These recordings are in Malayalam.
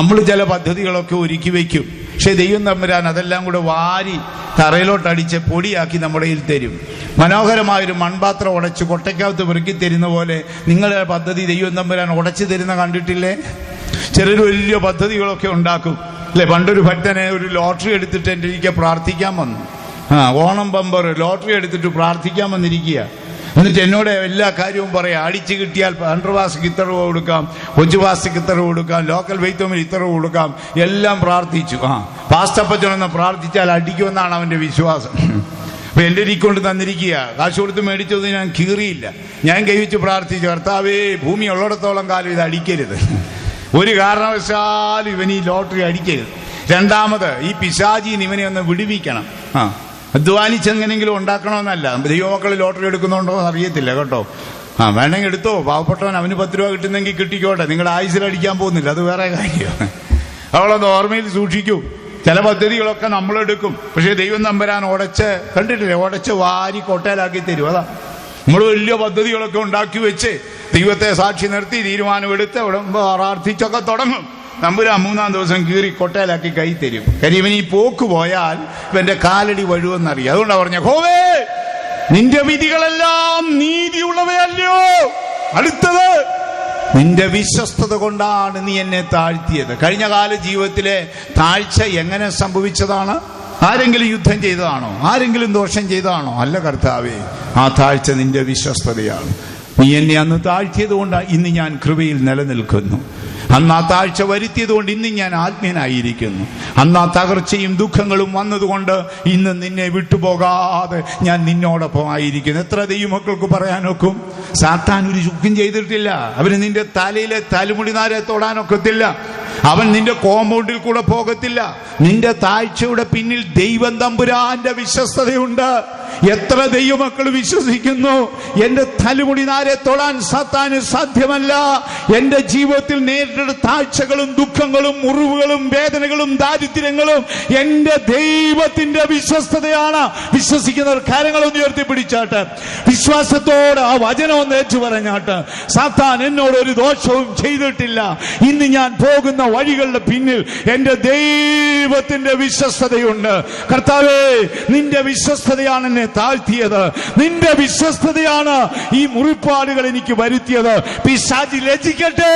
നമ്മൾ ചില പദ്ധതികളൊക്കെ ഒരുക്കി വയ്ക്കും പക്ഷെ ദൈവം തമ്പുരാൻ അതെല്ലാം കൂടെ വാരി തറയിലോട്ടടിച്ച് പൊടിയാക്കി നമ്മുടെ കയ്യിൽ തരും. മനോഹരമായൊരു മൺപാത്രം ഉടച്ച് കൊട്ടയ്ക്കകത്ത് പെറുക്കി തരുന്ന പോലെ നിങ്ങളുടെ പദ്ധതി ദൈവം തമ്പുരാൻ ഉടച്ചു തരുന്ന കണ്ടിട്ടില്ലേ? ചെറിയ വലിയ പദ്ധതികളൊക്കെ ഉണ്ടാക്കും. അല്ലെ? പണ്ടൊരു ഭക്തനെ ഒരു ലോട്ടറി എടുത്തിട്ട് എന്റെ പ്രാർത്ഥിക്കാൻ വന്നു. ആ ഓണം ബമ്പർ ലോട്ടറി എടുത്തിട്ട് പ്രാർത്ഥിക്കാൻ വന്നിരിക്കുക. എന്നിട്ട് എന്നോട് എല്ലാ കാര്യവും പറയാം. അടിച്ചു കിട്ടിയാൽ അണ്ടർവാസിക്ക് രൂപ കൊടുക്കാം കൊച്ചു വാസിക്ക് രൂപ കൊടുക്കാം ലോക്കൽ വൈത്തമിന് ഇത്തറവ് കൊടുക്കാം എല്ലാം പ്രാർത്ഥിച്ചു. ആ പാസ്റ്റപ്പച്ചനൊന്ന് പ്രാർത്ഥിച്ചാൽ അടിക്കുമെന്നാണ് അവന്റെ വിശ്വാസം. അപ്പൊ എന്റെ കൊണ്ട് തന്നിരിക്കുക കാശ് കൊടുത്ത് മേടിച്ചത് ഞാൻ കീറിയില്ല. ഞാൻ കൈവച്ച് പ്രാർത്ഥിച്ചു കർത്താവേ ഭൂമി ഉള്ളിടത്തോളം കാലം ഇത് അടിക്കരുത്. ഒരു കാരണവശാലും ഇവൻ ഈ ലോട്ടറി അടിക്കരുത്. രണ്ടാമത് ഈ പിശാചിന്ന് ഇവനെ ഒന്ന് വിടുവിക്കണം. ആ. അധ്വാനിച്ചെങ്ങനെങ്കിലും ഉണ്ടാക്കണമെന്നല്ല. ദൈവമക്കൾ ലോട്ടറി എടുക്കുന്നുണ്ടോ അറിയത്തില്ല കേട്ടോ. ആ വേണമെങ്കിൽ എടുത്തോ. പാവപ്പെട്ടവൻ അവന് പത്ത് രൂപ കിട്ടുന്നെങ്കിൽ കിട്ടിക്കോട്ടെ. നിങ്ങളുടെ ആയുസിൽ അടിക്കാൻ പോകുന്നില്ല അത് വേറെ കാര്യമാണ് അവളൊന്ന് ഓർമ്മയിൽ സൂക്ഷിക്കൂ. ചില പദ്ധതികളൊക്കെ നമ്മളെടുക്കും പക്ഷേ ദൈവം നമ്പരാൻ ഉടച്ച് കണ്ടിട്ടില്ലേ? ഉടച്ച് വാരി കൊട്ടയിലാക്കി തരും. അതാ. നമ്മൾ വലിയ പദ്ധതികളൊക്കെ ഉണ്ടാക്കി വെച്ച് ദൈവത്തെ സാക്ഷി നിർത്തി തീരുമാനമെടുത്ത് അവിടെ പ്രാർത്ഥിച്ചൊക്കെ തുടങ്ങും. നമ്പുരാൻ മൂന്നാം ദിവസം കീറി കൊട്ടയിലാക്കി കൈ തരും. കാര്യം പോക്ക് പോയാൽ ഇവന്റെ കാലടി വഴുവെന്നറിയാം. അതുകൊണ്ടാണ് പറഞ്ഞ ഹോവേ നിന്റെ വിധികളെല്ലാം നീതിയുള്ളവയല്ലോ അടുത്തത് നിന്റെ വിശ്വസ്തത കൊണ്ടാണ് നീ എന്നെ താഴ്ത്തിയത്. കഴിഞ്ഞ കാല ജീവിതത്തിലെ താഴ്ച എങ്ങനെ സംഭവിച്ചതാണ്? ആരെങ്കിലും യുദ്ധം ചെയ്തതാണോ? ആരെങ്കിലും ദോഷം ചെയ്തതാണോ? അല്ല കർത്താവേ ആ താഴ്ച നിന്റെ വിശ്വസ്തതയാണ്. നീ എന്നെ അന്ന് താഴ്ത്തിയത് കൊണ്ടാണ് ഇന്ന് ഞാൻ കൃപയിൽ നിലനിൽക്കുന്നു. അന്ന് ആ താഴ്ച വരുത്തിയത് കൊണ്ട് ഇന്ന് ഞാൻ ആത്മീയനായിരിക്കുന്നു. അന്ന് ആ തകർച്ചയും ദുഃഖങ്ങളും വന്നതുകൊണ്ട് ഇന്ന് നിന്നെ വിട്ടുപോകാതെ ഞാൻ നിന്നോടൊപ്പം ആയിരിക്കുന്നു. എത്ര ദൈവമക്കൾക്ക് പറയാനൊക്കും? സാത്താൻ ഒരു ചുക്കും ചെയ്തിട്ടില്ല. അവന് നിന്റെ തലയിലെ തലമുടിനാരെ തൊടാനൊക്കത്തില്ല. അവൻ നിന്റെ കോമ്പൗണ്ടിൽ കൂടെ പോകത്തില്ല. നിന്റെ താഴ്ചയുടെ പിന്നിൽ ദൈവം തമ്പുരാന്റെ വിശ്വസ്തതയുണ്ട്. എത്ര ദൈവമക്കൾ വിശ്വസിക്കുന്നു? എന്റെ തലമുടി നാരെ തൊടാൻ സത്താന് സാധ്യമല്ല. എന്റെ ജീവിതത്തിൽ നേരിട്ട താഴ്ചകളും ദുഃഖങ്ങളും മുറിവുകളും വേദനകളും ദാരിദ്ര്യങ്ങളും എന്റെ ദൈവത്തിന്റെ വിശ്വസ്തതയാണ്. വിശ്വസിക്കുന്നവർ കാര്യങ്ങളൊന്ന് ഉയർത്തി പിടിച്ചാട്ട്. വിശ്വാസത്തോടെ ആ വചനം ഒന്ന് ഏറ്റു പറഞ്ഞാട്ട്. സത്താൻ എന്നോട് ഒരു ദോഷവും ചെയ്തിട്ടില്ല. ഇന്ന് ഞാൻ പോകുന്ന വഴികളുടെ പിന്നിൽ എന്റെ ദൈവത്തിന്റെ വിശ്വസ്തതയുണ്ട്. കർത്താവേ നിന്റെ വിശ്വസ്തതയാണ് എന്നെ താഴ്ത്തിയത്. നിന്റെ വിശ്വസ്തതയാണ് ഈ മുറിപ്പാടുകൾ എനിക്ക് വരുത്തിയത്. പിശാചി ലജിക്കട്ടെ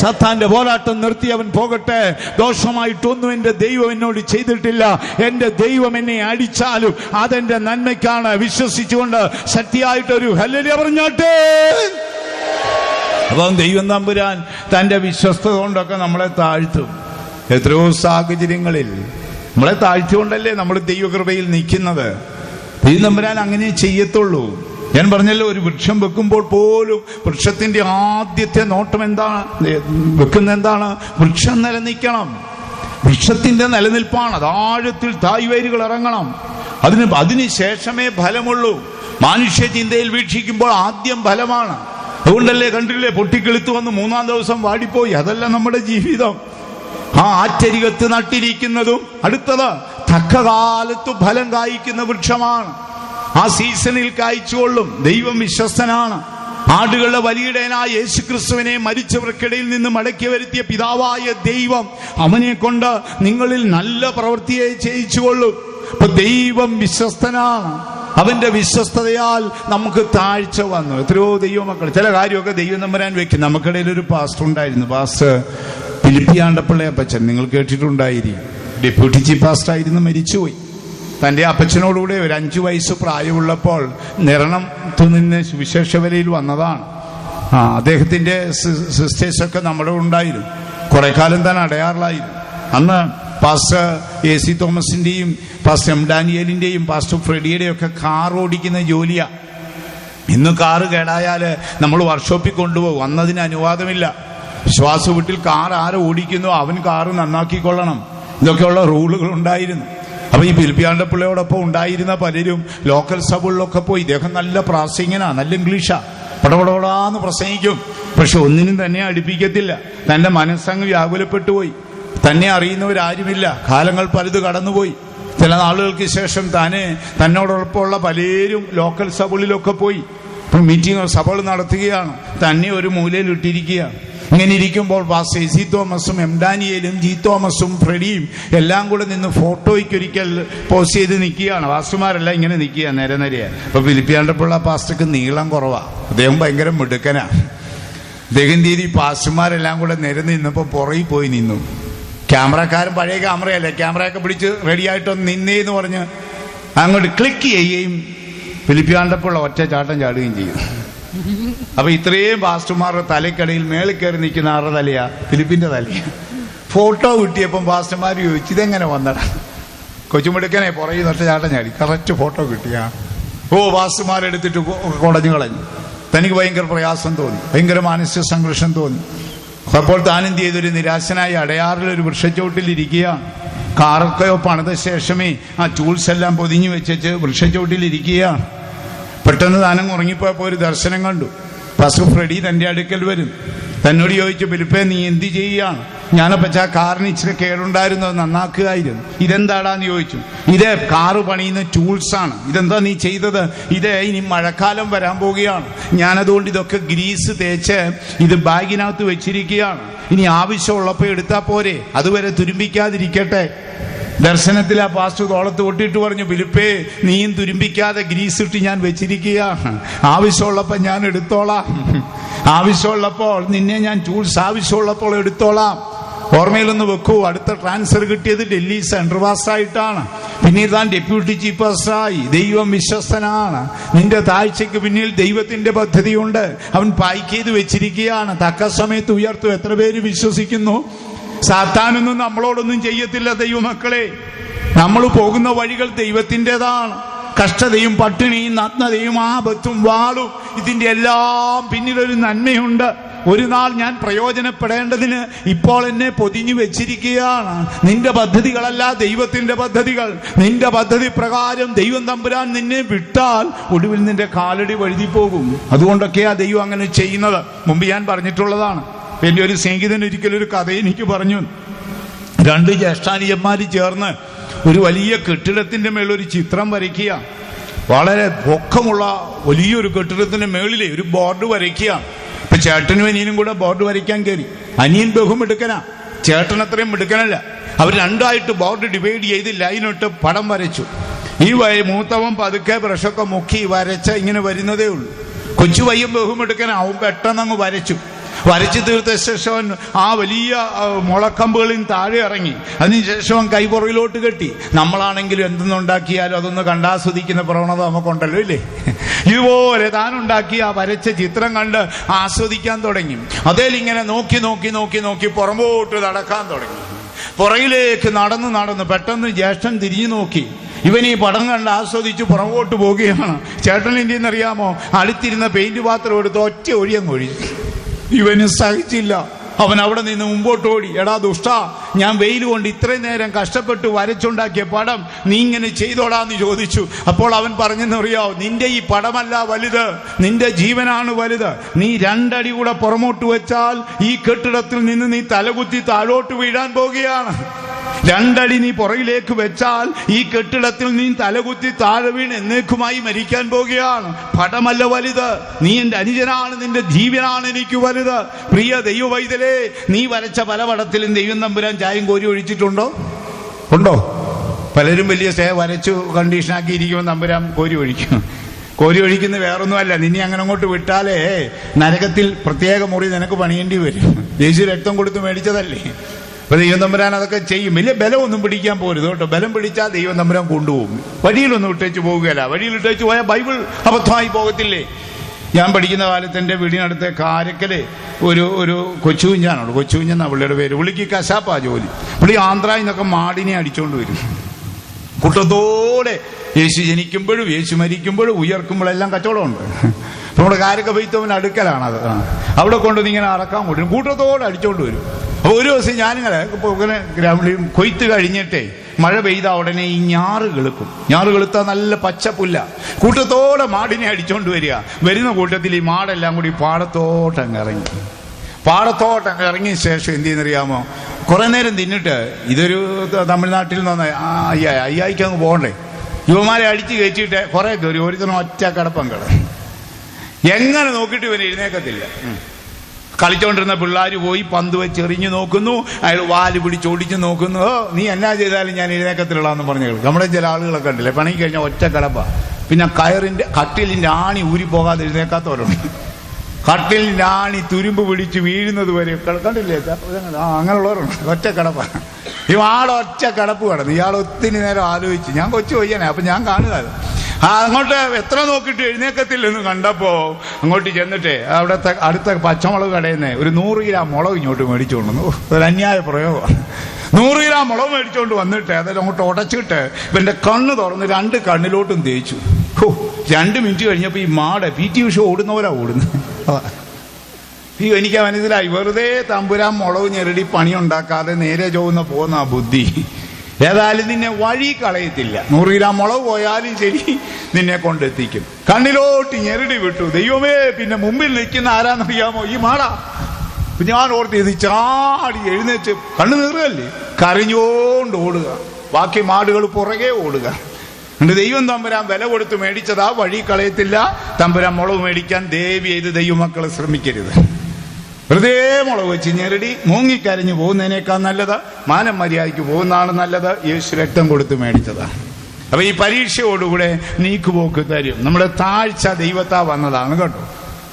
സത്താന്റെ പോരാട്ടം നിർത്തി അവൻ പോകട്ടെ. ദോഷമായിട്ടൊന്നും എന്റെ ദൈവം എന്നോട് ചെയ്തിട്ടില്ല. എന്റെ ദൈവം എന്നെ അടിച്ചാലും അതെന്റെ നന്മയ്ക്കാണ്. വിശ്വസിച്ചുകൊണ്ട് ശക്തിയായിട്ടൊരു ഹല്ലേലൂയ പറഞ്ഞാട്ടെ. അപ്പം ദൈവം തമ്പുരാൻ തന്റെ വിശ്വസ്തത കൊണ്ടൊക്കെ നമ്മളെ താഴ്ത്തും. എത്രയോ സാഹചര്യങ്ങളിൽ നമ്മളെ താഴ്ത്തിക്കൊണ്ടല്ലേ നമ്മൾ ദൈവകൃപയിൽ നിൽക്കുന്നത്. ദൈവം നമ്പരാൻ അങ്ങനെ ചെയ്യത്തുള്ളൂ. ഞാൻ പറഞ്ഞല്ലോ ഒരു വൃക്ഷം വെക്കുമ്പോൾ പോലും വൃക്ഷത്തിന്റെ ആദ്യത്തെ നോട്ടം എന്താണ് വെക്കുന്ന എന്താണ്? വൃക്ഷം നിലനിൽക്കണം. വൃക്ഷത്തിന്റെ നിലനിൽപ്പാണ്. അത് ആഴത്തിൽ തായ്വേരുകൾ ഇറങ്ങണം. അതിന് അതിന് ശേഷമേ ഫലമുള്ളൂ. മാനുഷ്യ ചിന്തയിൽ വീക്ഷിക്കുമ്പോൾ ആദ്യം ഫലമാണ്. അതുകൊണ്ടല്ലേ കണ്ടില്ലേ പൊട്ടിക്കെളുത്ത് വന്ന് മൂന്നാം ദിവസം വാടിപ്പോയി. അതല്ല നമ്മുടെ ജീവിതം. ആ ആറ്റരികത്ത് നട്ടിരിക്കുന്നതും അടുത്തത്. തക്ക കാലത്ത് ഫലം കായ്ക്കുന്ന വൃക്ഷമാണ്. ആ സീസണിൽ കായ്ച്ചുകൊള്ളും. ദൈവം വിശ്വസ്തനാണ്. ആടുകളുടെ വലിയിടയനായ യേശു ക്രിസ്തുവിനെ മരിച്ചവർക്കിടയിൽ നിന്ന് മടക്കി വരുത്തിയ പിതാവായ ദൈവം അവനെ കൊണ്ട് നിങ്ങളിൽ നല്ല പ്രവൃത്തിയെ ചെയ്യിച്ചുകൊള്ളും. അപ്പൊ ദൈവം വിശ്വസ്തനാണ്. അവന്റെ വിശ്വസ്തതയാൽ നമുക്ക് താഴ്ച വന്നു. എത്രയോ ദൈവമക്കൾ. ചില കാര്യമൊക്കെ ദൈവം നമ്പരാൻ വെക്കും. നമുക്കിടയിൽ ഒരു പാസ്റ്റർ ഉണ്ടായിരുന്നു. പാസ്റ്റർ പിലിപ്പിയാണ്ടപ്പിള്ളയപ്പച്ചൻ നിങ്ങൾ കേട്ടിട്ടുണ്ടായിരിക്കും. ഡെപ്യൂട്ടി ചീഫ് പാസ്റ്റർ ആയിരുന്നു മരിച്ചുപോയി. തന്റെ അപ്പച്ചനോടുകൂടെ ഒരു അഞ്ചു വയസ്സ് പ്രായമുള്ളപ്പോൾ നിരണത്തു നിന്ന് സുവിശേഷവരയിൽ വന്നതാണ്. ആ അദ്ദേഹത്തിന്റെ സിസ്റ്റേഴ്സൊക്കെ നമ്മുടെ ഉണ്ടായിരുന്നു. കുറെ കാലം തന്നെ അടയാറിലായിരുന്നു. അന്ന് പാസ്റ്റർ എ സി തോമസിന്റെയും പാസ്റ്റർ എം ഡാനിയലിന്റെയും പാസ്റ്റർ ഫ്രെഡിയുടെയും ഒക്കെ കാർ ഓടിക്കുന്ന ജോലിയാ. ഇന്ന് കാറ് കേടായാൽ നമ്മൾ വർക്ക്ഷോപ്പിൽ കൊണ്ടുപോകും. അന്നതിന് അനുവാദമില്ല. വിശ്വാസ വീട്ടിൽ കാർ ആരെ ഓടിക്കുന്നു അവൻ കാറ് നന്നാക്കിക്കൊള്ളണം. ഇതൊക്കെയുള്ള റൂളുകൾ ഉണ്ടായിരുന്നു. അപ്പൊ ഈ പിലിപ്പിയാണ്ട പിള്ളയോടൊപ്പം ഉണ്ടായിരുന്ന പലരും ലോക്കൽ സഭകളിലൊക്കെ പോയി. ഇദ്ദേഹം നല്ല പ്രാസംഗനാ നല്ല ഇംഗ്ലീഷാ. പടപടപടാന്ന് പ്രസംഗിക്കും. പക്ഷെ ഒന്നിനും തന്നെ അടുപ്പിക്കത്തില്ല. തന്റെ മനസ്സങ്ങ് വ്യാകുലപ്പെട്ടു പോയി. തന്നെ അറിയുന്നവരാരുമില്ല. കാലങ്ങൾ പലത് കടന്നുപോയി. ചില നാളുകൾക്ക് ശേഷം താനെ തന്നോടൊപ്പമുള്ള പലരും ലോക്കൽ സഭകളിലൊക്കെ പോയി. മീറ്റിംഗ് സഭകൾ നടത്തുകയാണ്. തന്നെ ഒരു മൂലയിൽ ഇട്ടിരിക്കുകയാണ് ഇങ്ങനെ ഇരിക്കുമ്പോൾ പാസ് സി തോമസും എം ഡാനിയേലും ജി തോമസും ഫ്രെഡിയും എല്ലാം കൂടെ നിന്ന് ഫോട്ടോയ്ക്ക് ഒരിക്കൽ പോസ്റ്റ് ചെയ്ത് നിൽക്കുകയാണ്. വാസുമാരെല്ലാം ഇങ്ങനെ നിൽക്കുക നേരെ നേരെ. അപ്പൊ ഫിലിപ്പിയാണ്ടപ്പുള്ള പാസ്റ്റർക്ക് നീളം കുറവാ. അദ്ദേഹം ഭയങ്കര മിടുക്കനാ. അദ്ദേഹം തീയതി പാസ്റ്റർമാരെല്ലാം കൂടെ നിരന്ന് നിന്നപ്പോൾ പുറകിൽ പോയി നിന്നു. ക്യാമറക്കാരൻ പഴയ ക്യാമറയല്ലേ? ക്യാമറയൊക്കെ പിടിച്ച് റെഡിയായിട്ടൊന്ന് നിന്നേ എന്ന് പറഞ്ഞ് അങ്ങോട്ട് ക്ലിക്ക് ചെയ്യുകയും ഫിലിപ്പിയാണ്ടപ്പുള്ള ഒറ്റ ചാട്ടം ചാടുകയും ചെയ്യും അപ്പൊ ഇത്രയും പാസ്റ്റർമാരുടെ തലക്കടയിൽ മേളിൽ കയറി നിൽക്കുന്ന ആരുടെ തലയാ? ഫിലിപ്പിന്റെ തലയാ. ഫോട്ടോ കിട്ടിയപ്പം പാസ്റ്റർമാർ ചോദിച്ചു ഇതെങ്ങനെ വന്നടാ? കൊച്ചുമിടുക്കനെ പുറകെ നട്ട ചാട്ടം ചാടി. കറക്റ്റ് ഫോട്ടോ കിട്ടിയാ. ഓ പാസ്റ്റർമാരെടുത്തിട്ട് കൊടഞ്ഞു കളഞ്ഞു. തനിക്ക് ഭയങ്കര പ്രയാസം തോന്നി. ഭയങ്കര മാനസിക സംഘർഷം തോന്നി. അപ്പോൾ താനും ചെയ്തൊരു നിരാശനായി അടയാറിൽ ഒരു വൃക്ഷച്ചോട്ടിലിരിക്കുകയാണ് കാറൊക്കെയോ പണിത ശേഷമേ ആ ടൂൾസ് എല്ലാം പൊതിഞ്ഞു വെച്ചു വൃക്ഷച്ചോട്ടിലിരിക്കുകയാണ് പെട്ടെന്ന് താനം ഉറങ്ങിപ്പോയപ്പോൾ ഒരു ദർശനം കണ്ടു. പശു ഫ്രെഡി തന്റെ അടുക്കൽ വരും. തന്നോട് ചോദിച്ചു പിലിപ്പേ നീ എന്ത് ചെയ്യുകയാണ്? ഞാനപ്പച്ച കാറിന് ഇച്ചിരി കേടുണ്ടായിരുന്നു അത് നന്നാക്കുകയായിരുന്നു. ഇതെന്താടാന്ന്? ചോദിച്ചു. ഇത് കാറ് പണിയുന്ന ആണ്. ഇതെന്താ നീ ചെയ്തത്? ഇത് ഇനി മഴക്കാലം വരാൻ പോവുകയാണ്. ഞാനതുകൊണ്ട് ഇതൊക്കെ ഗ്രീസ് തേച്ച് ഇത് ബാഗിനകത്ത് വെച്ചിരിക്കുകയാണ്. ഇനി ആവശ്യമുള്ളപ്പോൾ എടുത്താൽ പോരെ. അതുവരെ തുരുമ്പിക്കാതിരിക്കട്ടെ. ദർശനത്തിൽ ആ പാസ്റ്റർ തോളത്ത് ഒട്ടിട്ട് പറഞ്ഞു പിലിപ്പേ നീയും തുരുമ്പിക്കാതെ ഗ്രീസ് ഇട്ട് ഞാൻ വെച്ചിരിക്കുക ആവശ്യമുള്ളപ്പോൾ ഞാൻ എടുത്തോളാം. ആവശ്യമുള്ളപ്പോൾ നിന്നെ ഞാൻ ചൂസ് ആവശ്യമുള്ളപ്പോൾ എടുത്തോളാം. ഓർമ്മയിലൊന്ന് വെക്കൂ അടുത്ത ട്രാൻസ്ഫർ കിട്ടിയത് ഡൽഹി സെൻട്രൽ പാസ്റ്റായിട്ടാണ്. പിന്നീട് താൻ ഡെപ്യൂട്ടി ചീഫ് പാസ്റ്ററായി ദൈവം വിശ്വസ്തനാണ്. നിന്റെ താഴ്ചയ്ക്ക് പിന്നിൽ ദൈവത്തിന്റെ പദ്ധതിയുണ്ട്. അവൻ പായ്ക്ക് ചെയ്ത് വെച്ചിരിക്കുകയാണ്. തക്ക സമയത്ത് ഉയർത്തും. എത്ര പേര് വിശ്വസിക്കുന്നു? സാത്താനൊന്നും നമ്മളോടൊന്നും ചെയ്യത്തില്ല ദൈവമക്കളെ. നമ്മൾ പോകുന്ന വഴികൾ ദൈവത്തിന്റെതാണ്. കഷ്ടതയും പട്ടിണിയും നഗ്നതയും ആപത്തും വാളും ഇതിന്റെ എല്ലാം പിന്നിലൊരു നന്മയുണ്ട്. ഒരു നാൾ ഞാൻ പ്രയോജനപ്പെടേണ്ടതിന് ഇപ്പോൾ എന്നെ പൊതിഞ്ഞു വെച്ചിരിക്കുകയാണ്. നിന്റെ പദ്ധതികളല്ല ദൈവത്തിന്റെ പദ്ധതികൾ. നിന്റെ പദ്ധതി പ്രകാരം ദൈവം തമ്പുരാൻ നിന്നെ വിട്ടാൽ ഒടുവിൽ നിന്റെ കാലടി വഴുതി പോകും അതുകൊണ്ടൊക്കെയാ ദൈവം അങ്ങനെ ചെയ്യുന്നത്. മുമ്പ് ഞാൻ പറഞ്ഞിട്ടുള്ളതാണ്. എന്റെ ഒരു സ്നേഹിതൻ ഒരിക്കലും ഒരു കഥ എനിക്ക് പറഞ്ഞു. രണ്ട് ജ്യേഷ്ഠാനിയന്മാർ ചേർന്ന് ഒരു വലിയ കെട്ടിടത്തിന്റെ മേളിൽ ഒരു ചിത്രം വരയ്ക്കുക. വളരെ പൊക്കമുള്ള വലിയൊരു കെട്ടിടത്തിന്റെ മേളിലെ ഒരു ബോർഡ് വരയ്ക്കുക. ഇപ്പൊ ചേട്ടനും അനിയനും കൂടെ ബോർഡ് വരയ്ക്കാൻ കയറി. അനിയൻ ബഹുമിടുക്കനാ ചേട്ടൻ അത്രയും മിടുക്കനല്ല. അവർ രണ്ടായിട്ട് ബോർഡ് ഡിവൈഡ് ചെയ്ത് ലൈനിട്ട് പടം വരച്ചു. ഈ വയ മൂത്തവൻ പതുക്കെ ബ്രഷൊക്കെ മുക്കി വരച്ച ഇങ്ങനെ വരുന്നതേ ഉള്ളൂ. കൊച്ചു പയ്യൻ ആവും പെട്ടെന്ന് അങ്ങ് വരച്ചു. വരച്ചു തീർത്ത ശേഷം ആ വലിയ മുളക്കമ്പുകളിൽ താഴെ ഇറങ്ങി. അതിനുശേഷം അവൻ കൈപുറയിലോട്ട് കെട്ടി. നമ്മളാണെങ്കിലും എന്തെന്നുണ്ടാക്കിയാലും അതൊന്ന് കണ്ടാസ്വദിക്കുന്ന പ്രവണത നമുക്കുണ്ടല്ലോ ഇല്ലേ? ഇതുപോലെ താനുണ്ടാക്കി ആ വരച്ച ചിത്രം കണ്ട് ആസ്വദിക്കാൻ തുടങ്ങി. അതേൽ ഇങ്ങനെ നോക്കി നോക്കി നോക്കി നോക്കി പുറമ്പോട്ട് നടക്കാൻ തുടങ്ങി. പുറകിലേക്ക് നടന്ന് നടന്ന് പെട്ടെന്ന് ജ്യേഷ്ഠൻ തിരിഞ്ഞു നോക്കി. ഇവൻ ഈ പടം കണ്ട് ആസ്വദിച്ച് പുറകോട്ട് പോവുകയാണ് ചേട്ടൻ എന്തെന്നറിയാമോ അടുത്തിരുന്ന പെയിന്റ് പാത്രം എടുത്ത് ഒറ്റ ഒഴിയങ്ങ് ഇവന് സഹിച്ചില്ല. അവൻ അവിടെ നിന്ന് മുമ്പോട്ട് ഓടി എടാ ദുഷ്ട ഞാൻ വെയിൽ കൊണ്ട് ഇത്രയും നേരം കഷ്ടപ്പെട്ട് വരച്ചുണ്ടാക്കിയ പടം നീ ഇങ്ങനെ ചെയ്തോടാന്ന് ചോദിച്ചു. അപ്പോൾ അവൻ പറഞ്ഞെന്നറിയോ നിന്റെ ഈ പടമല്ല വലുത്. നിന്റെ ജീവനാണ് വലുത്. നീ രണ്ടടി കൂടെ പുറമോട്ട് വെച്ചാൽ ഈ കെട്ടിടത്തിൽ നിന്ന് നീ തലകുത്തി താഴോട്ട് വീഴാൻ പോകുകയാണ്. രണ്ടടി നീ പുറയിലേക്ക് വെച്ചാൽ ഈ കെട്ടിടത്തിൽ നീ തലകുത്തി താഴെ വീണ് എന്നേക്കുമായി മരിക്കാൻ പോകുകയാണ് പടമല്ല വലുത്. നീ എന്റെ അനുജനാണ് നിന്റെ ജീവനാണ് എനിക്ക് വലുത്. പ്രിയ ദൈവവൈതലേ നീ വരച്ച പല പടത്തിലും ദൈവം തമ്പുരാൻ ചായം കോരി ഒഴിച്ചിട്ടുണ്ടോ? ഉണ്ടോ? പലരും വലിയ സേ വരച്ചു കണ്ടീഷനാക്കി ഇരിക്കുമ്പോൾ തമ്പുരാൻ കോരി ഒഴിക്കും. കോരി ഒഴിക്കുന്ന വേറൊന്നുമല്ല. നിന്നെ അങ്ങനെ അങ്ങോട്ട് വിട്ടാലേ നരകത്തിൽ പ്രത്യേക മുറി നിനക്ക് പണിയേണ്ടി വരും. യേശു രക്തം കൊടുത്ത് മേടിച്ചതല്ലേ? അപ്പൊ ദൈവം തമ്പുരാൻ അതൊക്കെ ചെയ്യും. വലിയ ബലമൊന്നും പിടിക്കാൻ പോരുത് കേട്ടോ. ബലം പിടിച്ചാൽ ദൈവം തമ്പുരാൻ കൊണ്ടുപോകും. വഴിയിലൊന്നും ഇട്ടേച്ച് പോവുകയല്ല. വഴിയിൽ ഇട്ടേച്ച് പോയാൽ ബൈബിൾ അബദ്ധമായി പോകത്തില്ലേ? ഞാൻ പഠിക്കുന്ന കാലത്ത് എന്റെ വീടിനടുത്ത് കാരക്കൽ ഒരു ഒരു കൊച്ചു കൊച്ചുകുഞ്ഞെന്നാണ് കൊച്ചു കുഞ്ഞെന്നാ പുള്ളിയുടെ പേര്. പുള്ളിക്ക് കശാപ്പാ ജോലി. പുള്ളി ആന്ധ്രയിൽ നിന്നൊക്കെ മാടിനെ അടിച്ചോണ്ട് വരും. കൂട്ടത്തോടെ യേശു ജനിക്കുമ്പോഴും യേശു മരിക്കുമ്പോഴും ഉയർക്കുമ്പോഴെല്ലാം കച്ചവടമുണ്ട്. നമ്മുടെ കാരൊക്കെ വൈത്തവൻ അത് അവിടെ കൊണ്ടുവന്ന് ഇങ്ങനെ അറക്കാൻ കൊണ്ടുവരും. കൂട്ടത്തോടെ അടിച്ചോണ്ട് വരും. അപ്പോൾ ഒരു ദിവസം ഞാനിങ്ങനെ ഇങ്ങനെ ഗ്രൗണ്ടിൽ കൊയ്ത്ത് കഴിഞ്ഞിട്ടേ മഴ പെയ്ത ഉടനെ ഈ ഞാറ് കെളുക്കും. ഞാറ് കെളുത്ത നല്ല പച്ച പുല്ല കൂട്ടത്തോടെ മാടിനെ അടിച്ചോണ്ട് വരിക. വരുന്ന കൂട്ടത്തിൽ ഈ മാടെല്ലാം കൂടി പാടത്തോട്ടങ്ങ് ഇറങ്ങി. ശേഷം എന്ത് ചെയ്യുന്നറിയാമോ കുറെ നേരം തിന്നിട്ട് ഇതൊരു തമിഴ്നാട്ടിൽ നിന്ന് അയ്യായി അയ്യായിക്ക് അങ്ങ് പോകണ്ടേ. യുവമാരെ അടിച്ചു കയറ്റിയിട്ട് കുറെ കയറി ഒരുത്തനും ഒറ്റ കിടപ്പം കട എങ്ങനെ നോക്കിയിട്ട് ഇവൻ എഴുന്നേക്കത്തില്ല. കളിച്ചോണ്ടിരുന്ന പിള്ളേർ പോയി പന്ത് വെച്ച് എറിഞ്ഞു നോക്കുന്നു. അയാൾ വാൽ പിടിച്ച് ഓടിച്ചു നോക്കുന്നു. ഓ നീ എന്നാ ചെയ്താലും ഞാൻ എഴുന്നേക്കത്തിലുള്ളതെന്ന് പറഞ്ഞു കേൾക്കും. നമ്മുടെ ചില ആളുകളൊക്കെ ഉണ്ടല്ലേ? പണി കഴിഞ്ഞാൽ ഒറ്റ കടപ്പ. പിന്നെ കയറിന്റെ കട്ടിലിന്റെ ആണി ഊരി പോകാതെ എഴുന്നേക്കാത്തവരുണ്ട്. കട്ടിലിന്റെ രാണി തുരുമ്പ് പിടിച്ച് വീഴുന്നത് വരെ. കണ്ടില്ലേ? ആ അങ്ങനെയുള്ളവരുണ്ട്. ഒറ്റ കടപ്പ്. ആളെ ഒറ്റ കിടപ്പ് കിടന്നു. ഇയാൾ ഒത്തിരി നേരം ആലോചിച്ച്. ഞാൻ കൊച്ചു പയ്യനെ. അപ്പൊ ഞാൻ കാണുക ആ അങ്ങോട്ട് എത്ര നോക്കിയിട്ട് എഴുന്നേക്കത്തില്ലെന്ന് കണ്ടപ്പോൾ അങ്ങോട്ട് ചെന്നിട്ട് അവിടുത്തെ അടുത്ത പച്ചമുളക് കടയിൽ നിന്ന് ഒരു നൂറ് ഗ്രാം മുളക് ഇങ്ങോട്ട് മേടിച്ചു കൊണ്ടുവന്നു ഒരു അന്യായ പ്രയോഗമാണ്. നൂറ് ഗ്രാം മുളക് മേടിച്ചുകൊണ്ട് വന്നിട്ട് അതെല്ലാം അങ്ങോട്ട് ഉടച്ചിട്ട് ഇവന്റെ കണ്ണ് തുറന്ന് രണ്ട് കണ്ണിലോട്ടും തേച്ചു. രണ്ട് മിനിറ്റ് കഴിഞ്ഞപ്പോൾ ഈ മാട പി ടി ഉഷ ഓടുന്നവരാ ഓടുന്നത്. ഈ എനിക്ക് മനസ്സിലായി വെറുതെ തമ്പുരാൻ മുളക് ഞെരടി പണി ഉണ്ടാക്കാതെ നേരെ ചൊവ്വുന്ന പോകുന്ന ബുദ്ധി. ഏതായാലും നിന്നെ വഴി കളയത്തില്ല. നൂറ് ഗ്രാം മുളക് പോയാലും ശരി നിന്നെ കൊണ്ടെത്തിക്കും. കണ്ണിലോട്ട് ഞെരടി വിട്ടു. ദൈവമേ പിന്നെ മുമ്പിൽ നിൽക്കുന്ന ആരാന്നറിയാമോ? ഈ മാടാ. ഞാൻ ഓർത്ത് ഇത് ചാടി എഴുന്നേറ്റ് കണ്ണു നീറുകല്ലേ കരഞ്ഞോണ്ട് ഓടുക. ബാക്കി മാടുകൾ പുറകെ ഓടുക. എന്നിട്ട് ദൈവം തമ്പുരാൻ വില കൊടുത്ത് മേടിച്ചതാ വഴി കളയത്തില്ല. തമ്പുരാൻ മുളക് മേടിക്കാൻ ദേവി ചെയ്ത് ദൈവമക്കളെ ശ്രമിക്കരുത്. വെറുതെ മുളക് വെച്ച് ഞെരടി മൂങ്ങിക്കരഞ്ഞു പോകുന്നതിനേക്കാൾ നല്ലത് മാനം മര്യാദയ്ക്ക് പോകുന്നതാണ് നല്ലത്. യേശു രക്തം കൊടുത്ത് മേടിച്ചതാണ് അപ്പൊ ഈ പരീക്ഷയോടുകൂടെ നീക്കുപോക്ക് തരും. നമ്മുടെ താഴ്ച ദൈവത്താ വന്നതാണ് കേട്ടോ.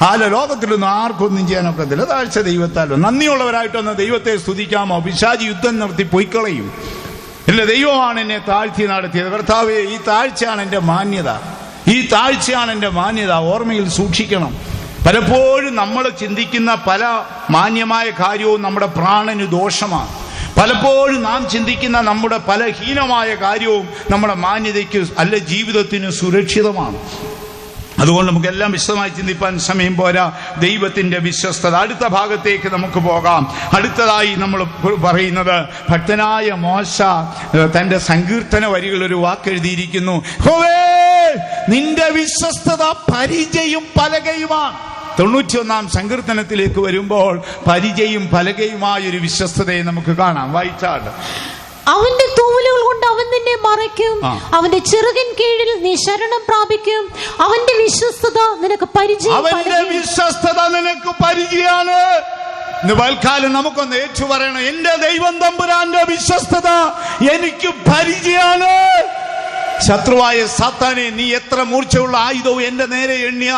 ആല ലോകത്തിലൊന്നും ആർക്കൊന്നും ചെയ്യാനൊക്കത്തില്ല താഴ്ച ദൈവത്താലോ നന്ദിയുള്ളവരായിട്ടൊന്ന് ദൈവത്തെ സ്തുതിക്കാമോ? പിശാചി യുദ്ധം നിർത്തി പൊയ്ക്കളയും. ഇല്ല ദൈവമാണ് എന്നെ താഴ്ത്തി നടത്തിയത്. കർത്താവെ ഈ താഴ്ചയാണ് എന്റെ മാന്യത. ഈ താഴ്ചയാണ് എന്റെ മാന്യത. ഓർമ്മയിൽ സൂക്ഷിക്കണം. പലപ്പോഴും നമ്മൾ ചിന്തിക്കുന്ന പല മാന്യമായ കാര്യവും നമ്മുടെ പ്രാണന് ദോഷമാണ്. പലപ്പോഴും നാം ചിന്തിക്കുന്ന നമ്മുടെ പല ഹീനമായ കാര്യവും നമ്മുടെ മാന്യതയ്ക്ക് അല്ല ജീവിതത്തിന് സുരക്ഷിതമാണ്. അതുകൊണ്ട് നമുക്കെല്ലാം വിശദമായി ചിന്തിപ്പാൻ സമയം പോരാ. ദൈവത്തിന്റെ വിശ്വസ്തത. അടുത്ത ഭാഗത്തേക്ക് നമുക്ക് പോകാം. അടുത്തതായി നമ്മൾ പറയുന്നത് ഭക്തനായ മോശ തന്റെ സങ്കീർത്തന വരികൾ ഒരു വാക്കെഴുതിയിരിക്കുന്നു. നിന്റെ വിശ്വസ്തത പരിചയും പലകയുമാണ്. തൊണ്ണൂറ്റിയൊന്നാം സങ്കീർത്തനത്തിലേക്ക് വരുമ്പോൾ പരിചയും പലകയുമായ ഒരു വിശ്വസ്തതയെ നമുക്ക് കാണാം. വായിച്ചാട് അവന്റെ തൂവലുകൾ കൊണ്ട് അവൻ നിന്നെ മറയ്ക്കും. അവന്റെ ചിറകിൻ കീഴിൽ നീ ശരണം പ്രാപിക്കും. അവന്റെ വിശ്വസ്തത നിനക്ക് പരിചയം അവന്റെ വിശ്വസ്തത നിനക്ക് പരിചയാണ്. ഇന്ന് നമുക്കൊന്ന് ഏറ്റു പറയണം എന്റെ ദൈവം തമ്പുരാന്റെ വിശ്വസ്തത എനിക്ക് പരിചയാണ്. ശത്രുവായ സാത്താനെ നീ എത്ര മൂർച്ചയുള്ള ആയുധവും എന്റെ നേരെ എണ്ണിയ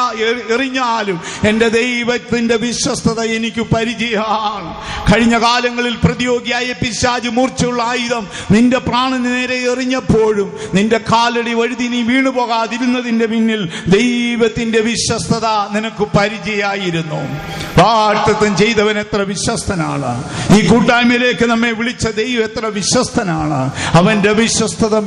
എറിഞ്ഞാലും എന്റെ ദൈവത്തിന്റെ വിശ്വസ്തത എനിക്ക് പരിചയമാണ്. കഴിഞ്ഞ കാലങ്ങളിൽ പ്രതിയോഗിയായ പിശാജ് മൂർച്ചയുള്ള ആയുധം നിന്റെ പ്രാണന് നേരെ എറിഞ്ഞപ്പോഴും നിന്റെ കാലടി വഴുതി നീ വീണു പോകാതിരുന്നതിന്റെ പിന്നിൽ ദൈവത്തിന്റെ വിശ്വസ്തത നിനക്ക് പരിചയായിരുന്നു. വാഴ്ത്തത്വം ചെയ്തവൻ എത്ര വിശ്വസ്തനാണ്. ഈ കൂട്ടായ്മയിലേക്ക് നമ്മെ വിളിച്ച ദൈവം എത്ര വിശ്വസ്തനാണ്. അവന്റെ വിശ്വസ്തത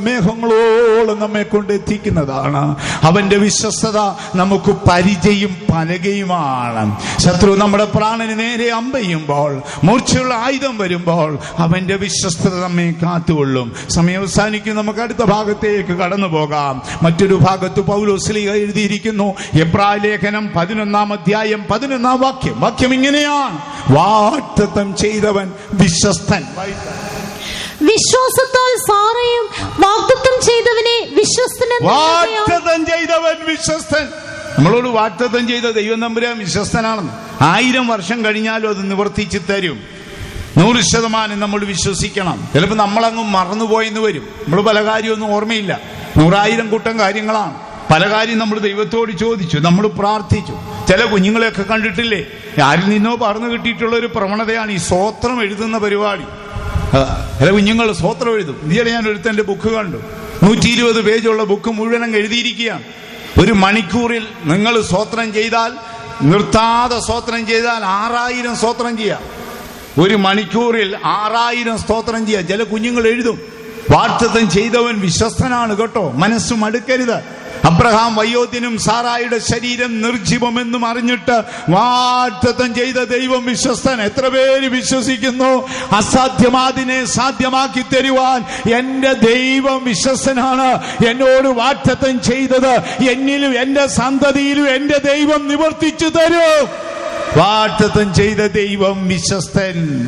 മേഘങ്ങളോളം നമ്മെ കൊണ്ട് എത്തിക്കുന്നതാണ്. അവന്റെ വിശ്വസ്തത നമുക്ക് പരിചയും പലകയുമാണ്. ശത്രു നമ്മുടെ പ്രാണന് നേരെ അമ്പയുമ്പോൾ മൂർച്ചയുള്ള ആയുധം വരുമ്പോൾ അവന്റെ വിശ്വസ്തത നമ്മെ കാത്തുകൊള്ളും. സമയം അവസാനിക്കും നമുക്ക് അടുത്ത ഭാഗത്തേക്ക് കടന്നു പോകാം. മറ്റൊരു ഭാഗത്ത് പൗലോസ്ലിക എഴുതിയിരിക്കുന്നു. എബ്രാ ലേഖനം പതിനൊന്നാം അധ്യായം പതിനൊന്നാം വാക്യം. വാക്യം ഇങ്ങനെയാണ്. വാക്തത്വം ചെയ്തവൻ വിശ്വസ്തൻ. വിശ്വാസത്താൽ സാറയും വാഗ്ദത്തം ചെയ്തവനെ വിശ്വസ്തനെന്ന് അറിയാം. വാറ്റത്തം ചെയ്തവൻ വിശ്വസ്തൻ. നമ്മളോട് വാഗ്ദത്തം ചെയ്ത ദൈവം നമ്പുരാൻ വിശ്വസ്തനാണെന്ന്. ആയിരം വർഷം കഴിഞ്ഞാലും അത് നിവർത്തിച്ചു തരും. നൂറ് ശതമാനം നമ്മൾ വിശ്വസിക്കണം. ചിലപ്പോൾ നമ്മളങ്ങ് മറന്നുപോയെന്ന് വരും. നമ്മൾ പല കാര്യമൊന്നും ഓർമ്മയില്ല. നൂറായിരം കൂട്ടം കാര്യങ്ങളാണ്. പല കാര്യം നമ്മൾ ദൈവത്തോട് ചോദിച്ചു. നമ്മൾ പ്രാർത്ഥിച്ചു. ചില കുഞ്ഞുങ്ങളെയൊക്കെ കണ്ടിട്ടില്ലേ? ആരിൽ നിന്നോ പറഞ്ഞു കിട്ടിയിട്ടുള്ള ഒരു പ്രവണതയാണ് ഈ സ്വോത്രം എഴുതുന്ന പരിപാടി. ചില കുഞ്ഞുങ്ങൾ സ്വോത്രം എഴുതും. ഇതിടെ ഞാൻ ഒരുത്തന്റെ ബുക്ക് കണ്ടു. നൂറ്റി ഇരുപത് പേജുള്ള ബുക്ക് മുഴുവനും എഴുതിയിരിക്കുകയാണ്. ഒരു മണിക്കൂറിൽ നിങ്ങൾ സ്വോത്രം ചെയ്താൽ നിർത്താതെ സ്വോത്രം ചെയ്താൽ ആറായിരം സ്വോത്രം ചെയ്യാം. ഒരു മണിക്കൂറിൽ ആറായിരം സ്തോത്രം ചെയ്യാം. ചില കുഞ്ഞുങ്ങൾ എഴുതും. വാർത്തത്വം ചെയ്തവൻ വിശ്വസ്തനാണ് കേട്ടോ. മനസ്സും മടുക്കരുത്. അബ്രഹാം വയോധ്യനും സാറായുടെ ശരീരം നിർജീവമെന്നും അറിഞ്ഞിട്ട് വാറ്റത്തം ചെയ്ത ദൈവം വിശ്വസ്തൻ. എത്ര പേര് വിശ്വസിക്കുന്നു? അസാധ്യമാതിനെ സാധ്യമാക്കി തരുവാൻ എന്റെ ദൈവം വിശ്വസ്തനാണ്. എന്നോട് വാറ്റത്തം ചെയ്തത് എന്നിലും എന്റെ സന്തതിയിലും എന്റെ ദൈവം നിവർത്തിച്ചു തരും. വാറ്റത്തം ചെയ്ത ദൈവം വിശ്വസ്തൻ.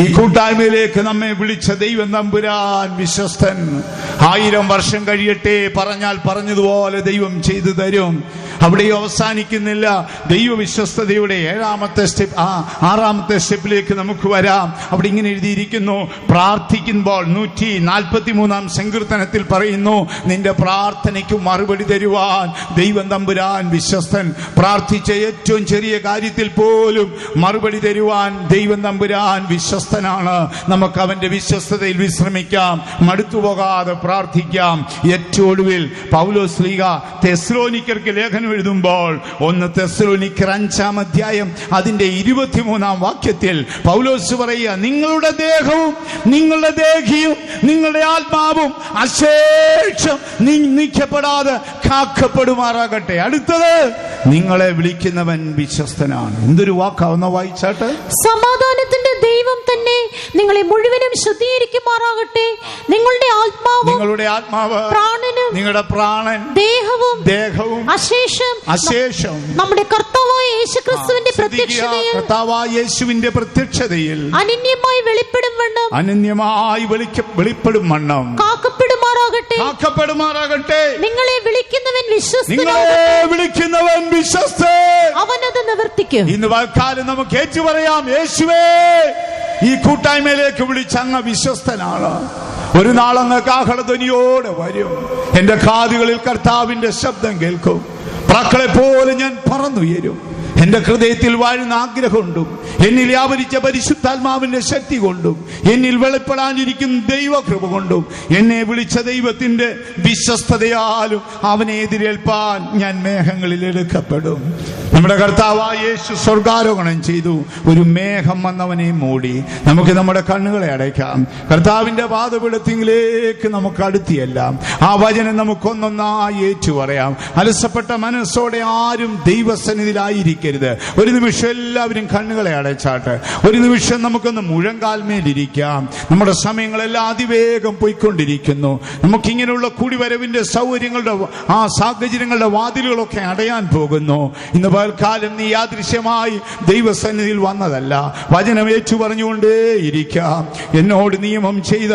ഈ കൂട്ടായ്മയിലേക്ക് നമ്മെ വിളിച്ച ദൈവം നമ്പുരാൻ വിശ്വസ്തൻ. ആയിരം വർഷം കഴിയട്ടെ പറഞ്ഞാൽ പറഞ്ഞതുപോലെ ദൈവം ചെയ്തു തരും. അവിടെ അവസാനിക്കുന്നില്ല. ദൈവ വിശ്വസ്തതയുടെ ഏഴാമത്തെ സ്റ്റെപ്പ് ആ ആറാമത്തെ സ്റ്റെപ്പിലേക്ക് നമുക്ക് വരാം. അവിടെ ഇങ്ങനെ എഴുതിയിരിക്കുന്നു പ്രാർത്ഥിക്കുമ്പോൾ നൂറ്റി നാൽപ്പത്തി മൂന്നാം സങ്കീർത്തനത്തിൽ പറയുന്നു നിന്റെ പ്രാർത്ഥനയ്ക്ക് മറുപടി തരുവാൻ ദൈവം തമ്പുരാൻ വിശ്വസ്തൻ. പ്രാർത്ഥിച്ച ഏറ്റവും ചെറിയ കാര്യത്തിൽ പോലും മറുപടി തരുവാൻ ദൈവം തമ്പുരാൻ വിശ്വസ്തനാണ്. നമുക്ക് അവന്റെ വിശ്വസ്തതയിൽ വിശ്രമിക്കാം മടുത്തു പോകാതെ പ്രാർത്ഥിക്കാം. ഏറ്റവും ഒടുവിൽ പൗലോസ് ലീഗ തെസ്ലോനിക്കർക്ക് ലേഖനം എഴുതുമ്പോൾ ഒന്ന് തെസ്ലോനിക്കർ അഞ്ചാം അധ്യായം അതിന്റെ ഇരുപത്തിമൂന്നാം വാക്യത്തിൽ പൗലോസ് പറയുക നിങ്ങളുടെ ദേഹവും നിങ്ങളുടെ ദേഹിയും നിങ്ങളുടെ ആത്മാവും അശേഷം നീക്കപ്പെടാതെ കാക്കപ്പെടുമാറാകട്ടെ. അടുത്തത് നിങ്ങളെ വിളിക്കുന്നവൻ വിശ്വസ്തനാണ്. എന്തൊരു വാക്കാവുന്ന വായിച്ചാട്ട്. സമാധാനത്തിന്റെ ദൈവം തന്നെ നിങ്ങളെ മുഴുവനും ശുദ്ധീകരിക്കുമാറാകട്ടെ. നിങ്ങളുടെ ആത്മാവ് നിങ്ങളുടെ ആത്മാവ് പ്രാണനും നിങ്ങളുടെ പ്രാണൻ ദേഹവും ദേഹവും അശേഷം അശേഷം നമ്മുടെ കർത്താവായ യേശുക്രിസ്തുവിന്റെ ക്രിസ്തുവിന്റെ പ്രത്യക്ഷതയിൽ കർത്താവായ യേശുവിന്റെ പ്രത്യക്ഷതയിൽ അനന്യമായി വെളിപ്പെടും വണ്ണം. അനന്യമായി വെളിപ്പെടും വണ്ണം. കാക്കപ്പെടുമാറാകട്ടെ. കാക്കപ്പെടുമാറാകട്ടെ. നിങ്ങളെ വിളിക്കുന്നവൻ വിശ്വസ് നിങ്ങളെ വിളിക്കുന്നവൻ വിശ്വസ്തൻ. അവനത് നിവർത്തിക്കും. ഇന്ന് വാക്കാലം നമുക്ക് ഏറ്റു പറയാം യേശുവേ ഈ കൂട്ടായ്മയിലേക്ക് വിളിച്ചങ്ങ് വിശ്വസ്തനാണ്. ഒരു നാളങ്ങ് കാഹളധ്വനിയോടെ വരും. എന്റെ കാതുകളിൽ കർത്താവിന്റെ ശബ്ദം കേൾക്കും. പ്രാക്കളെ പോലെ ഞാൻ പറന്നുയരും. എന്റെ ഹൃദയത്തിൽ വാഴുന്ന ആഗ്രഹമുണ്ടും എന്നിൽ വ്യാപരിച്ച പരിശുദ്ധാത്മാവിന്റെ ശക്തി കൊണ്ടും എന്നിൽ വെളിപ്പെടാനിരിക്കുന്ന ദൈവകൃപ കൊണ്ടും എന്നെ വിളിച്ച ദൈവത്തിന്റെ വിശ്വസ്തതയാലും അവനെ എതിരേൽപ്പാൻ ഞാൻ മേഘങ്ങളിൽ എടുക്കപ്പെടും. നമ്മുടെ കർത്താവായ യേശു സ്വർഗാരോഹണം ചെയ്തു. ഒരു മേഘം വന്നവനെ മൂടി നമുക്ക് നമ്മുടെ കണ്ണുകളെ അടയ്ക്കാം. കർത്താവിന്റെ പാതപിടത്തിലേക്ക് നമുക്ക് അടുത്തിയെല്ലാം. ആ വചനം നമുക്കൊന്നൊന്നായി ഏറ്റു പറയാം അലസപ്പെട്ട മനസ്സോടെ ആരും ദൈവസന്നിധിയിലായിരിക്കരുത് ഒരു നിമിഷം എല്ലാവരും കണ്ണുകളെ അടച്ചാട്ട്. ഒരു നിമിഷം നമുക്കൊന്ന് മുഴങ്കാൽമേലിരിക്കാം. നമ്മുടെ സമയങ്ങളെല്ലാം അതിവേഗം പോയിക്കൊണ്ടിരിക്കുന്നു. നമുക്കിങ്ങനെയുള്ള കൂടിവരവിന്റെ സൗകര്യങ്ങളുടെ ആ സാഹചര്യങ്ങളുടെ വാതിലുകളൊക്കെ അടയാൻ പോകുന്നു. ഇന്ന് പകൽക്കാലം നീ യാദൃശ്യമായി ദൈവസന്നിധിയിൽ വന്നതല്ല. വചനം ഏറ്റു പറഞ്ഞുകൊണ്ടേ ഇരിക്കാം എന്നോട് നിയമം ചെയ്ത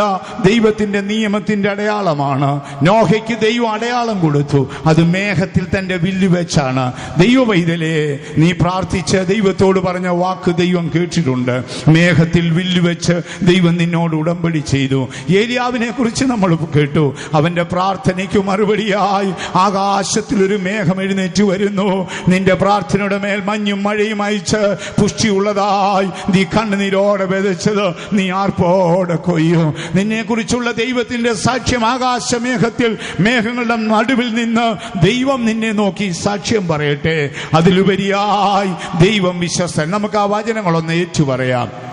ദൈവത്തിന്റെ നിയമത്തിന്റെ അടയാളമാണ്. നോഹയ്ക്ക് ദൈവം അടയാളം കൊടുത്തു. അത് മേഘത്തിൽ തന്റെ വില്ല് വെച്ചാണ്. ദൈവവൈതലേ നീ പ്രാർത്ഥിച്ച് ദൈവത്തോട് പറഞ്ഞ വാക്ക് ദൈവം കേട്ടിട്ടുണ്ട്. മേഘത്തിൽ വില്ല് വെച്ച് ദൈവം നിന്നോട് ഉടമ്പടി ചെയ്തു. ഏലിയാവിനെ കുറിച്ച് നമ്മൾ കേട്ടു. അവന്റെ പ്രാർത്ഥനയ്ക്ക് മറുപടിയായി ആകാശത്തിൽ ഒരു മേഘം എഴുന്നേറ്റ് വരുന്നു. നിന്റെ പ്രാർത്ഥനയുടെ മേൽ മഞ്ഞും മഴയും അയച്ച് പുഷ്ടിയുള്ളതായി നീ കണ്ണുനീരോടെ വിതച്ചത് നീ ആർപ്പോടെ കൊയ്യും. നിന്നെ കുറിച്ചുള്ള ദൈവത്തിന്റെ സാക്ഷ്യം ആകാശമേഘത്തിൽ മേഘങ്ങളുടെ നടുവിൽ നിന്ന് ദൈവം നിന്നെ നോക്കി സാക്ഷ്യം പറയട്ടെ. അതിലുപരിയായി ദൈവം വിശ്വസൻ നമുക്ക് ആ വചനങ്ങളൊന്ന് ഏറ്റു പറയാം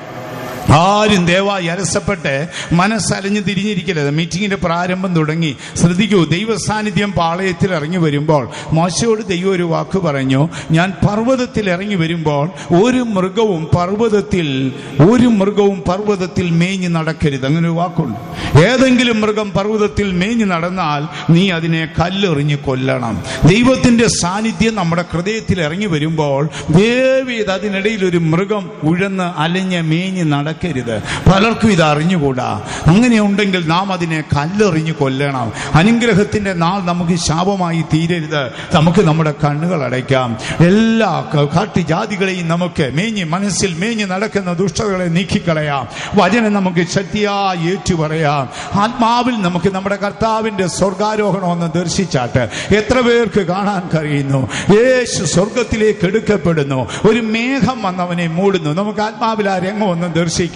ആരും ദയവായി അലസപ്പെട്ട് മനസ്സലിഞ്ഞ് തിരിഞ്ഞിരിക്കരുത്. മീറ്റിങ്ങിന്റെ പ്രാരംഭം തുടങ്ങി. ശ്രദ്ധിക്കൂ ദൈവ സാന്നിധ്യം പാളയത്തിൽ ഇറങ്ങി വരുമ്പോൾ മോശയോട് ദൈവം ഒരു വാക്ക് പറഞ്ഞു. ഞാൻ പർവതത്തിൽ ഇറങ്ങി വരുമ്പോൾ ഒരു മൃഗവും പർവതത്തിൽ ഒരു മൃഗവും പർവതത്തിൽ മേഞ്ഞ് നടക്കരുത്. അങ്ങനെ ഒരു വാക്കുണ്ട്. ഏതെങ്കിലും മൃഗം പർവതത്തിൽ മേഞ്ഞ് നടന്നാൽ നീ അതിനെ കല്ലെറിഞ്ഞ് കൊല്ലണം. ദൈവത്തിന്റെ സാന്നിധ്യം നമ്മുടെ ഹൃദയത്തിൽ ഇറങ്ങി വരുമ്പോൾ ദേവീത് അതിനിടയിൽ ഒരു മൃഗം ഉഴന്ന് അലഞ്ഞ് മേഞ്ഞ് നടക്കരുത് പലർക്കും ഇത് അറിഞ്ഞുകൂടാ. അങ്ങനെയുണ്ടെങ്കിൽ നാം അതിനെ കല്ലെറിഞ്ഞു കൊല്ലണം. അനുഗ്രഹത്തിന്റെ നാൾ നമുക്ക് ശാപമായി തീരരുത്. നമുക്ക് നമ്മുടെ കണ്ണുകൾ അടയ്ക്കാം. എല്ലാ കാട്ടി കാട്ടുജാതികളെയും നമുക്ക് മേഞ്ഞ് മനസ്സിൽ മേഞ്ഞ് നടക്കുന്ന ദുഷ്ടതകളെ നീക്കിക്കളയാം. വചനം നമുക്ക് ശക്തിയായി ഏറ്റു പറയാം ആത്മാവിൽ നമുക്ക് നമ്മുടെ കർത്താവിന്റെ സ്വർഗാരോഹണം ഒന്ന് ദർശിച്ചാട്ട് എത്ര പേർക്ക് കാണാൻ കഴിയുന്നു? യേശു സ്വർഗത്തിലേക്ക് എടുക്കപ്പെടുന്നു. ഒരു മേഘം വന്നവനെ മൂടുന്നു. നമുക്ക് ആത്മാവിൽ ആ രംഗം ഒന്ന് ദർശിക്കാം.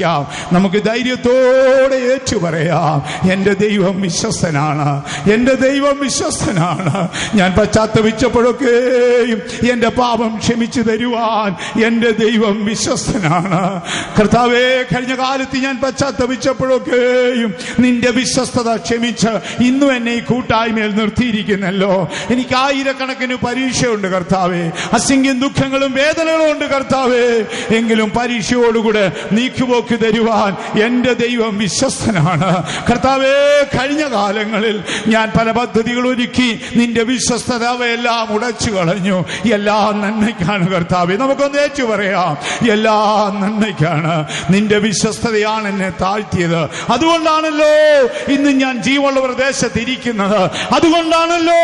നമുക്ക് ധൈര്യത്തോടെ ഏറ്റു പറയാം എന്റെ ദൈവം വിശ്വസ്തനാണ്. എന്റെ ദൈവം വിശ്വസ്തനാണ്. ഞാൻ പശ്ചാത്തപിച്ചപ്പോഴൊക്കെയും എന്റെ പാപം ക്ഷമിച്ചു തരുവാൻ എന്റെ ദൈവം വിശ്വസ്തനാണ്. കർത്താവേ കഴിഞ്ഞ കാലത്ത് ഞാൻ പശ്ചാത്തപിച്ചപ്പോഴൊക്കെയും നിന്റെ വിശ്വസ്തത ക്ഷമിച്ച് ഇന്നും എന്നെ ഈ കൂട്ടായ്മയിൽ നിർത്തിയിരിക്കുന്നല്ലോ. എനിക്ക് ആയിരക്കണക്കിന് പരീക്ഷയുണ്ട് കർത്താവേ. അസിംഗ്യം ദുഃഖങ്ങളും വേദനകളും ഉണ്ട് കർത്താവേ. എങ്കിലും പരീക്ഷയോടുകൂടെ നീക്കുപോകും നീതിയോക്ക് തരുവാൻ എന്റെ ദൈവം വിശ്വസ്തനാണ്. കർത്താവേ കഴിഞ്ഞ കാലങ്ങളിൽ ഞാൻ പല പദ്ധതികൾ ഒരുക്കി. നിന്റെ വിശ്വസ്തത അവയെല്ലാം ഉടച്ചു കളഞ്ഞു. എല്ലാ നന്മയ്ക്കാണ് കർത്താവ്. നമുക്കൊന്ന് ഏറ്റു പറയാം. എല്ലാ നന്മയ്ക്കാണ്. നിന്റെ വിശ്വസ്തതയാണ് എന്നെ താഴ്ത്തിയത്. അതുകൊണ്ടാണല്ലോ ഇന്ന് ഞാൻ ജീവനുള്ള പ്രദേശത്തിരിക്കുന്നത് അതുകൊണ്ടാണല്ലോ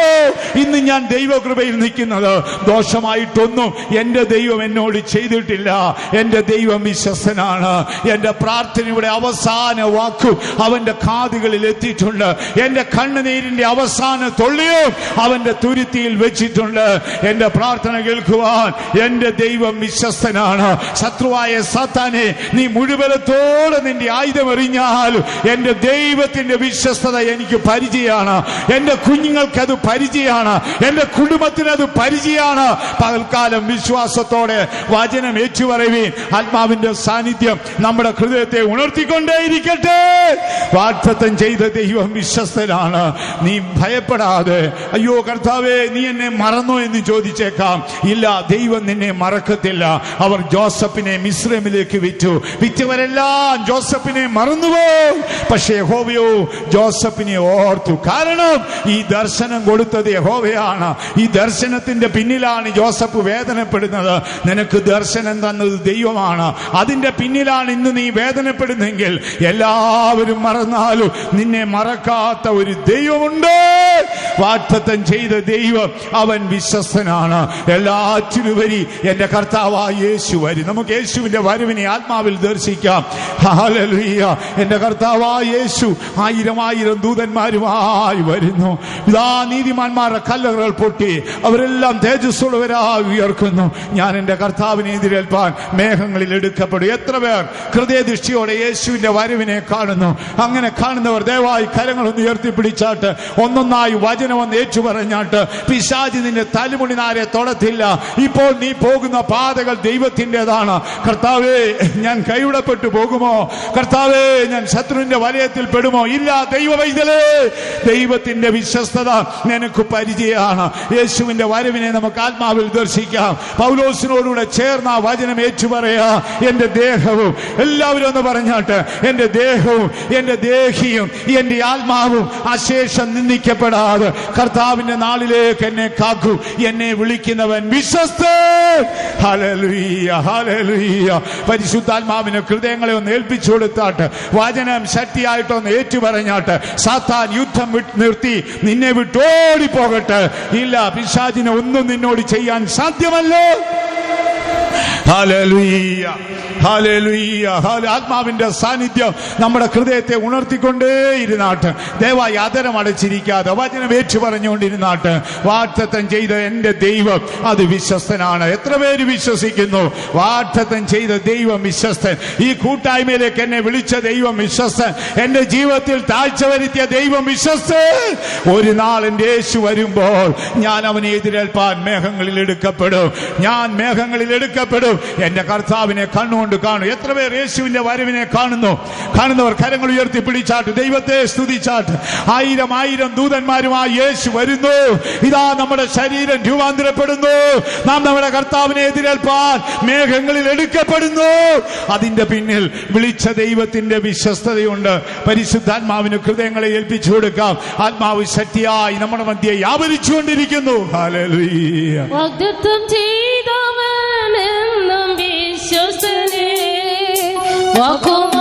ഇന്ന് ഞാൻ ദൈവകൃപയിൽ നിൽക്കുന്നത് ദോഷമായിട്ടൊന്നും എന്റെ ദൈവം എന്നോട് ചെയ്തിട്ടില്ല. എന്റെ ദൈവം വിശ്വസനാണ് എന്റെ പ്രാർത്ഥനയുടെ അവസാന വാക്കും അവന്റെ കാതുകളിൽ എത്തിയിട്ടുണ്ട്. എന്റെ കണ്ണുനീരിന്റെ അവസാന തൊള്ളിയും അവന്റെ തുരുത്തിയിൽ വെച്ചിട്ടുണ്ട്. എന്റെ പ്രാർത്ഥന കേൾക്കുവാൻ എന്റെ ദൈവം വിശ്വസ്തനാണ്. ശത്രുവായ സാത്താനെ നീ മുഴുവനത്തോടെ നിന്റെ ആയുധം എറിഞ്ഞാൽ എന്റെ ദൈവത്തിന്റെ വിശ്വസ്തത എനിക്ക് പരിചയമാണ്. എന്റെ കുഞ്ഞുങ്ങൾക്ക് അത് പരിചയമാണ്. എന്റെ കുടുംബത്തിന് അത് പരിചയമാണ്. പകൽക്കാലം വിശ്വാസത്തോടെ വചനം ഏറ്റുപറയുവീൻ. ആത്മാവിന്റെ സാന്നിധ്യം നമ്മുടെ ഹൃദയത്തെ ഉണർത്തിക്കൊണ്ടേയിരിക്കട്ടെ. വാഗ്ദത്തം ചെയ്ത ദൈവം വിശ്വസ്തനാണ്. നീ ഭയപ്പെടാതെ അയ്യോ കർത്താവേ നീ എന്നെ മറന്നോ എന്ന് ചോദിച്ചേക്കാം. ഇല്ല ദൈവം നിന്നെ മറക്കത്തില്ല. അവർ ജോസഫിനെ മിശ്രമിലേക്ക് വിറ്റു. വിറ്റവരെല്ലാം ജോസഫിനെ മറന്നുപോയി. പക്ഷേ യഹോവയോ ജോസഫിനെ ഓർത്തു. കാരണം ഈ ദർശനം കൊടുത്തത് യഹോവയാണ്. ഈ ദർശനത്തിന്റെ പിന്നിലാണ് ജോസഫ് വേദനപ്പെടുന്നത്. നിനക്ക് ദർശനം തന്നത് ദൈവമാണ്. അതിന്റെ പിന്നിലാണ് ഇന്ന് നീ വേദനപ്പെടുന്നെങ്കിൽ എല്ലാവരും മറന്നാലും നിന്നെ മറക്കാത്ത ഒരു ദൈവമുണ്ട്. വാഗ്ദത്തം ചെയ്ത ദൈവം അവൻ വിശ്വസ്തനാണ്. എല്ലാറ്റിനുപരി എന്റെ കർത്താവായ യേശു വരും. നമുക്ക് യേശുവിന്റെ വരവിനെ ആത്മാവിൽ ദർശിക്കാം. ഹല്ലേലൂയ. എന്റെ കർത്താവായ യേശു ആയിരം ആയിരം ദൂതന്മാരുമായി വരുന്നു. ഇതാ നീതിമാന്മാരുടെ കല്ലറുകൾ പൊട്ടി അവരെല്ലാം തേജസ്സുള്ളവരായി ഉയർക്കുന്നു. ഞാൻ എന്റെ കർത്താവിനെ എതിരേൽപ്പാൻ മേഘങ്ങളിൽ എടുക്കപ്പെടും. എത്ര പേർ ഹൃദയദൃഷ്ടിയോടെ യേശുവിന്റെ വരവിനെ കാണുന്നു. അങ്ങനെ കാണുന്നവർ ദയവായി കരങ്ങളൊന്ന് ഉയർത്തിപ്പിടിച്ചാട്ട് ഒന്നൊന്നായി വചനമൊന്ന് ഏറ്റു പറഞ്ഞാട്ട് പിശാജി നിന്റെ തലമുടിനാരെ തൊടത്തില്ല. ഇപ്പോൾ നീ പോകുന്ന പാതകൾ ദൈവത്തിന്റെതാണ്. കർത്താവേ ഞാൻ കൈവിടപ്പെട്ടു പോകുമോ? കർത്താവേ ഞാൻ ശത്രുവിന്റെ വലയത്തിൽ പെടുമോ? ഇല്ല ദൈവ വൈദ്യലേ ദൈവത്തിന്റെ വിശ്വസ്തത നിനക്ക് പരിചയമാണ്. യേശുവിന്റെ വരവിനെ നമുക്ക് ആത്മാവിൽ ദർശിക്കാം. പൗലോസിനോടുകൂടെ ചേർന്ന ആ വചനം ഏറ്റുപറയാ എന്റെ ദേഹവും എല്ലാവരും ഒന്ന് പറഞ്ഞാട്ട്. എന്റെ ദേഹവും എന്റെ ദേഹിയും എന്റെ ആത്മാവും അശേഷം നിന്ദിക്കപ്പെടാതെ കർത്താവിന്റെ നാളിലേക്ക് എന്നെ കാക്കൂ. എന്നെ വിളിക്കുന്നവൻ വിശ്വസ്ത പരിശുദ്ധാത്മാവിന് ഹൃദയങ്ങളെ ഒന്ന് ഏൽപ്പിച്ചു കൊടുത്താട്ട്. വചനം ശക്തിയായിട്ടൊന്ന് ഏറ്റുപറഞ്ഞാട്ട്. സാത്താൻ യുദ്ധം നിർത്തി. നിന്നെ വിട്ടോടി പോകട്ടെ ഇല്ല പിശാചിനെ ഒന്നും നിന്നോട് ചെയ്യാൻ സാധ്യമല്ലോ. ഹല്ലെ- ആത്മാവിന്റെ സാന്നിധ്യം നമ്മുടെ ഹൃദയത്തെ ഉണർത്തിക്കൊണ്ടേയിരുന്നാട്ട് ദയവായി അതരം അടച്ചിരിക്കാതെ വചനം ഏറ്റു പറഞ്ഞുകൊണ്ടിരുന്നാട്ട്. വാഗ്ദത്തം ചെയ്ത എന്റെ ദൈവം അത് വിശ്വസ്തനാണ്. എത്ര പേര് വിശ്വസിക്കുന്നു? വാഗ്ദത്തം ചെയ്ത ദൈവം വിശ്വസ്തൻ. ഈ കൂട്ടായ്മയിലേക്ക് എന്നെ വിളിച്ച ദൈവം വിശ്വസ്തൻ. എന്റെ ജീവിതത്തിൽ താഴ്ച വരുത്തിയ ദൈവം വിശ്വസ്തൻ. ഒരു നാൾ യേശു വരുമ്പോൾ ഞാൻ അവനെ എതിരേൽപ്പാൻ മേഘങ്ങളിൽ എടുക്കപ്പെടും. ഞാൻ മേഘങ്ങളിൽ എടുക്കപ്പെടും. എന്റെ കർത്താവിനെ കണ്ണുകൊണ്ട് കാണും. എത്ര പേർ യേശുവിന്റെ വരവിനെ കാണുന്നു? കാണുന്നവർ കരങ്ങൾ ഉയർത്തി പിടിച്ചാട്ട് ദൈവത്തെ സ്തുതിച്ചാട്ട്. ആയിരം ആയിരം ദൂതന്മാരുമായി യേശു വരുന്നു. ഇതാ നമ്മുടെ ശരീരം രൂപാന്തരപ്പെടുന്നു. നാം നമ്മുടെ കർത്താവിനെ എതിരേൽപ്പാൻ മേഘങ്ങളിൽ എടുക്കപ്പെടുന്നു. അതിന്റെ പിന്നിൽ വിളിച്ച ദൈവത്തിന്റെ വിശ്വസ്തതയുണ്ട്. പരിശുദ്ധാത്മാവിന് ഹൃദയങ്ങളെ ഏൽപ്പിച്ചു കൊടുക്കാം. ആത്മാവ് ശക്തിയായി നമ്മുടെ മധ്യെ വ്യാപരിച്ചുകൊണ്ടിരിക്കുന്നു. ഹല്ലേലൂയ. വാഗ്ദത്തം ചെയ്തവനെന്നും വിശ്വസ്തനെ Welcome.